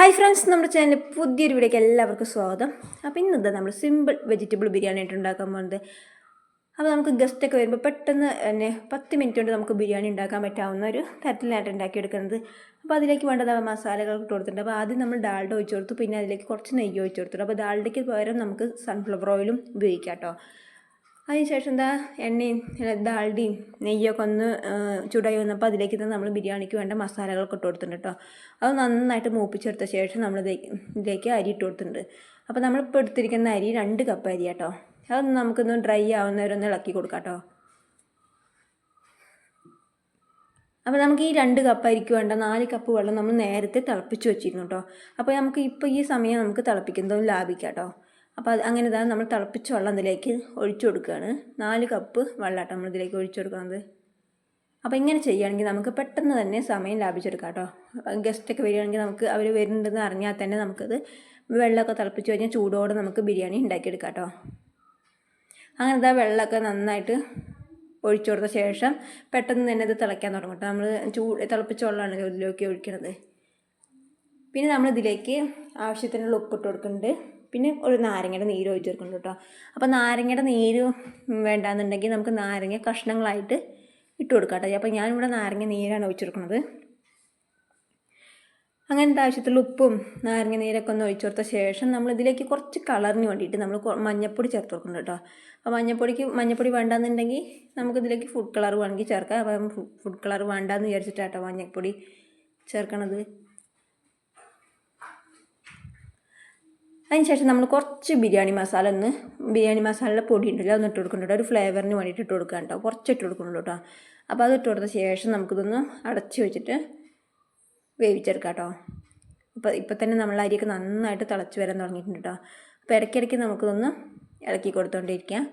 Hi friends നമ്മുടെ ചാനലിൽ പുതിയൊരു വീഡിയോക്ക് എല്ലാവർക്കും സ്വാഗതം. അപ്പോൾ ഇന്നത്തെ നമ്മൾ സിമ്പിൾ വെജിറ്റബിൾ ബിരിയാണി ആയിട്ട് ഉണ്ടാക്കാൻ പോകുന്നത് അപ്പോൾ നമുക്ക് ഗസ്റ്റൊക്കെ വരുമ്പോൾ പെട്ടെന്ന് തന്നെ പത്ത് മിനിറ്റ് കൊണ്ട് നമുക്ക് ബിരിയാണി ഉണ്ടാക്കാൻ പറ്റാവുന്ന ഒരു തരത്തിലായിട്ട് ഉണ്ടാക്കിയെടുക്കുന്നത്. അപ്പോൾ അതിലേക്ക് വേണ്ടത് മസാലകൾ ഇട്ട് കൊടുത്തിട്ടുണ്ട്. അപ്പോൾ ആദ്യം നമ്മൾ ഡാൾഡ ഒഴിച്ചു കൊടുത്തു. പിന്നെ അതിലേക്ക് കുറച്ച് നെയ്യ് ഒഴിച്ചു കൊടുത്തു അപ്പോൾ ഡാൾഡയ്ക്ക് പകരം നമുക്ക് സൺഫ്ലവർ ഓയിലും ഉപയോഗിക്കാം കേട്ടോ. അതിനുശേഷം എന്താ എണ്ണയും ദാൾഡിയും നെയ്യൊക്കെ ഒന്ന് ചൂടായി വന്നപ്പോൾ അതിലേക്ക് തന്നെ നമ്മൾ ബിരിയാണിക്ക് വേണ്ട മസാലകളൊക്കെ ഇട്ട് കൊടുത്തിട്ടുണ്ട് കേട്ടോ. അത് നന്നായിട്ട് മൂപ്പിച്ചെടുത്ത ശേഷം നമ്മൾ ഇതിലേക്ക് അരി ഇട്ട് കൊടുത്തിട്ടുണ്ട്. അപ്പോൾ നമ്മളിപ്പോൾ എടുത്തിരിക്കുന്ന അരി രണ്ട് കപ്പ് അരി കേട്ടോ. അതൊന്ന് നമുക്കൊന്ന് ഡ്രൈ ആവുന്നവരൊന്ന് ഇളക്കി കൊടുക്കാം കേട്ടോ. അപ്പോൾ നമുക്ക് ഈ രണ്ട് കപ്പ് അരിക്ക് വേണ്ട നാല് കപ്പ് വെള്ളം നമ്മൾ നേരത്തെ തിളപ്പിച്ച് വെച്ചിരുന്നു കേട്ടോ. അപ്പോൾ നമുക്ക് ഇപ്പോൾ ഈ സമയം നമുക്ക് തിളപ്പിക്കുന്നതും ലാഭിക്കാം കേട്ടോ. അപ്പോൾ അത് അങ്ങനെ തന്നെ നമ്മൾ തിളപ്പിച്ച വെള്ളം ഇതിലേക്ക് ഒഴിച്ചു കൊടുക്കുകയാണ്. നാല് കപ്പ് വെള്ളമാട്ടോ നമ്മൾ ഇതിലേക്ക് ഒഴിച്ചു കൊടുക്കുന്നത് അപ്പോൾ ഇങ്ങനെ ചെയ്യുകയാണെങ്കിൽ നമുക്ക് പെട്ടെന്ന് തന്നെ സമയം ലാഭിച്ചെടുക്കാം കേട്ടോ. ഗസ്റ്റൊക്കെ വരികയാണെങ്കിൽ നമുക്ക് അവർ വരുന്നുണ്ടെന്ന് അറിഞ്ഞാൽ തന്നെ നമുക്കത് വെള്ളമൊക്കെ തിളപ്പിച്ച് കഴിഞ്ഞാൽ ചൂടോടെ നമുക്ക് ബിരിയാണി ഉണ്ടാക്കിയെടുക്കാം കേട്ടോ. അങ്ങനെ ഇതാ വെള്ളമൊക്കെ നന്നായിട്ട് ഒഴിച്ചു കൊടുത്ത ശേഷം പെട്ടെന്ന് തന്നെ ഇത് തിളയ്ക്കാൻ തുടങ്ങും കേട്ടോ. നമ്മൾ ചൂട് തിളപ്പിച്ച വെള്ളമാണ് ഇതിലേക്ക് ഒഴിക്കണത്. പിന്നെ നമ്മൾ ഇതിലേക്ക് ആവശ്യത്തിനുള്ള ഉപ്പിട്ട് കൊടുക്കുന്നുണ്ട്. പിന്നെ ഒരു നാരങ്ങയുടെ നീര് ഒഴിച്ച് കൊടുക്കുന്നുണ്ട് കേട്ടോ. അപ്പോൾ നാരങ്ങയുടെ നീര് വേണ്ടാന്നുണ്ടെങ്കിൽ നമുക്ക് നാരങ്ങ കഷ്ണങ്ങളായിട്ട് ഇട്ട് കൊടുക്കാം കേട്ടോ. അപ്പോൾ ഞാനിവിടെ നാരങ്ങ നീരാണ് ഒഴിച്ച് കൊടുക്കുന്നത്. അങ്ങനത്തെ ആവശ്യത്തിലുള്ള ഉപ്പും നാരങ്ങ നീരൊക്കെ ഒന്ന് ഒഴിച്ചു കൊടുത്ത ശേഷം നമ്മൾ ഇതിലേക്ക് കുറച്ച് കളറിന് വേണ്ടിയിട്ട് നമ്മൾ മഞ്ഞപ്പൊടി ചേർത്ത് കൊടുക്കുന്നുണ്ട് കേട്ടോ. അപ്പോൾ മഞ്ഞപ്പൊടിക്ക് മഞ്ഞപ്പൊടി വേണ്ടാന്നുണ്ടെങ്കിൽ നമുക്കിതിലേക്ക് ഫുഡ് കളർ വേണമെങ്കിൽ ചേർക്കാം. അപ്പം ഫുഡ് കളർ വേണ്ടാന്ന് വിചാരിച്ചിട്ടാട്ടോ മഞ്ഞപ്പൊടി ചേർക്കണത്. അതിനുശേഷം നമ്മൾ കുറച്ച് ബിരിയാണി മസാല ഒന്ന് ബിരിയാണി മസാലയുടെ പൊടി ഉണ്ടല്ലോ അതൊന്ന് ഇട്ട് കൊടുക്കുന്നുണ്ട്. ഒരു ഫ്ലേവറിന് വേണ്ടിയിട്ട് ഇട്ട് കൊടുക്കുക കേട്ടോ. കുറച്ച് ഇട്ട് കൊടുക്കുന്നുള്ളൂ കേട്ടോ. അപ്പോൾ അത് ഇട്ട് കൊടുത്ത ശേഷം നമുക്കിതൊന്ന് അടച്ച് വെച്ചിട്ട് വേവിച്ചെടുക്കാം കേട്ടോ. ഇപ്പോൾ ഇപ്പോൾ തന്നെ നമ്മൾ അരിയൊക്കെ നന്നായിട്ട് തിളച്ച് വരാൻ തുടങ്ങിയിട്ടുണ്ട് കേട്ടോ. അപ്പോൾ ഇടയ്ക്കിടയ്ക്ക് നമുക്കിതൊന്ന് ഇളക്കി കൊടുത്തുകൊണ്ടിരിക്കാം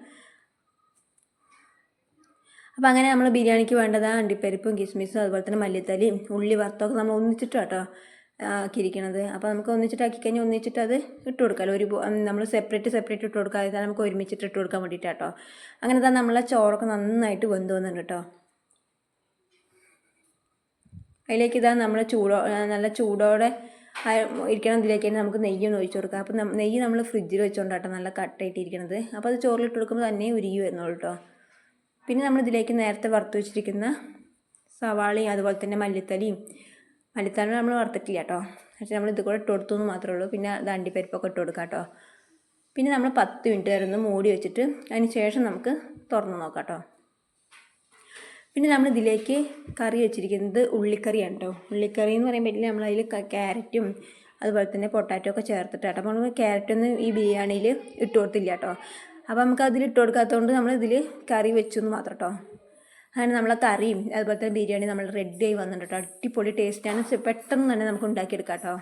അപ്പോൾ അങ്ങനെ നമ്മൾ ബിരിയാണിക്ക് വേണ്ടത് അണ്ടിപ്പരിപ്പും കിസ്മിസും അതുപോലെ തന്നെ മല്ലിത്തലയും ഉള്ളി വറുത്തൊക്കെ നമ്മൾ ഒന്നിച്ചിട്ട് കേട്ടോ. ആക്കിയിരിക്കണത്. അപ്പോൾ നമുക്ക് ഒന്നിച്ചിട്ടാക്കി കഴിഞ്ഞാൽ ഒന്നിച്ചിട്ട് അത് ഇട്ട് കൊടുക്കാം ഒരു നമ്മൾ സെപ്പറേറ്റ് സെപ്പറേറ്റ് ഇട്ട് കൊടുക്കാതെ നമുക്ക് ഒരുമിച്ചിട്ട് ഇട്ട് കൊടുക്കാൻ വേണ്ടിയിട്ട് കേട്ടോ അങ്ങനെ തന്നെ നമ്മളെ ചോറൊക്കെ നന്നായിട്ട് വെന്ത് വന്നിട്ടുണ്ട് കേട്ടോ അതിലേക്ക് ഇതാ നമ്മൾ ചൂടോ നല്ല ചൂടോടെ ഇരിക്കണം ഇതിലേക്ക് തന്നെ നമുക്ക് നെയ്യൊന്ന് ഒഴിച്ചു കൊടുക്കാം. അപ്പോൾ നെയ്യ് നമ്മൾ ഫ്രിഡ്ജിൽ വെച്ചുകൊണ്ടാട്ടോ നല്ല കട്ടായിട്ട് ഇരിക്കണത് അപ്പോൾ അത് ചോറിലിട്ട് കൊടുക്കുമ്പോൾ തന്നെ ഉരുകി വരുന്നുള്ളൂ കേട്ടോ പിന്നെ നമ്മൾ ഇതിലേക്ക് നേരത്തെ വറുത്ത് വെച്ചിരിക്കുന്ന സവാളയും അതുപോലെ തന്നെ മല്ലിത്തലയും മല്ലിത്തല നമ്മൾ വറുത്തിട്ടില്ല കേട്ടോ പക്ഷേ നമ്മൾ ഇത് കൂടെ ഇട്ട് കൊടുത്തു എന്ന് മാത്രമേ ഉള്ളൂ. പിന്നെ അത് അണ്ടിപ്പരിപ്പൊക്കെ ഇട്ട് കൊടുക്കാം കേട്ടോ പിന്നെ നമ്മൾ പത്ത് മിനിറ്റ് വരെ ഒന്ന് മൂടി വെച്ചിട്ട് അതിന് ശേഷം നമുക്ക് തുറന്ന് നോക്കാം കേട്ടോ പിന്നെ നമ്മൾ ഇതിലേക്ക് കറി വെച്ചിരിക്കുന്നത് ഉള്ളിക്കറിയാണ് കേട്ടോ ഉള്ളിക്കറി എന്ന് പറയുമ്പോൾ നമ്മൾ അതിൽ ക്യാരറ്റും അതുപോലെ തന്നെ പൊട്ടാറ്റോ ഒക്കെ ചേർത്തിട്ടാട്ടോ അപ്പോൾ നമ്മൾ ക്യാരറ്റൊന്നും ഈ ബിരിയാണിയിൽ ഇട്ട് കൊടുത്തില്ല കേട്ടോ അപ്പോൾ നമുക്ക് അതിൽ ഇട്ട് കൊടുക്കാത്തതുകൊണ്ട് നമ്മൾ ഇതിൽ കറി വെച്ചു എന്ന് മാത്രം കേട്ടോ അങ്ങനെ നമ്മളെ കറിയും അതുപോലെ തന്നെ ബിരിയാണി നമ്മൾ റെഡി ആയി വന്നിട്ടുണ്ട് കേട്ടോ. അടിപൊളി ടേസ്റ്റാണ് പെട്ടെന്ന് തന്നെ നമുക്ക് ഉണ്ടാക്കിയെടുക്കാം കേട്ടോ.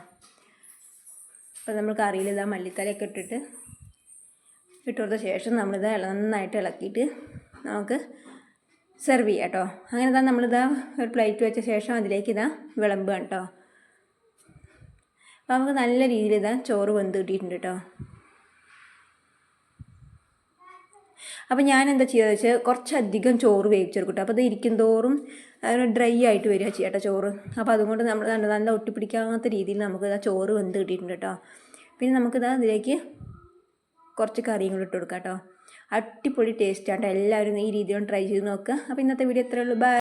അപ്പോൾ നമ്മൾ കറിയിൽ ഇതാ മല്ലിത്തലയൊക്കെ ഇട്ടിട്ട് ഇട്ട് കൊടുത്ത ശേഷം നമ്മളിത് നന്നായിട്ട് ഇളക്കിയിട്ട് നമുക്ക് സെർവ് ചെയ്യാം കേട്ടോ. അങ്ങനെ ഇതാ നമ്മളിതാ ഒരു പ്ലേറ്റ് വെച്ച ശേഷം അതിലേക്ക് ഇതാ വിളമ്പുക കേട്ടോ. അപ്പോൾ നമുക്ക് നല്ല രീതിയിൽ ഇതാ ചോറ് വെന്ത് കിട്ടിയിട്ടുണ്ട് കേട്ടോ. അപ്പോൾ ഞാൻ എന്താ ചെയ്യുക വെച്ചാൽ കുറച്ചധികം ചോറ് വേവിച്ചെടുക്കട്ടെ. അപ്പോൾ അത് ഇരിക്കും തോറും ഡ്രൈ ആയിട്ട് വരിക ചെയ്യട്ടെ ചോറ്. അപ്പോൾ അതുകൊണ്ട് നമ്മൾ നല്ല നല്ല ഒട്ടിപ്പിടിക്കാത്ത രീതിയിൽ നമുക്ക് ആ ചോറ് വെന്ത് കിട്ടിയിട്ടുണ്ട് കേട്ടോ പിന്നെ നമുക്കിത് അതിലേക്ക് കുറച്ച് കറിയും കൂടി ഇട്ട് കൊടുക്കാം കേട്ടോ അടിപൊളി ടേസ്റ്റാണ് എല്ലാവരും ഈ രീതിയിൽ ട്രൈ ചെയ്ത് നോക്കുക അപ്പോൾ ഇന്നത്തെ വീഡിയോ എത്രയുള്ളൂ ബൈ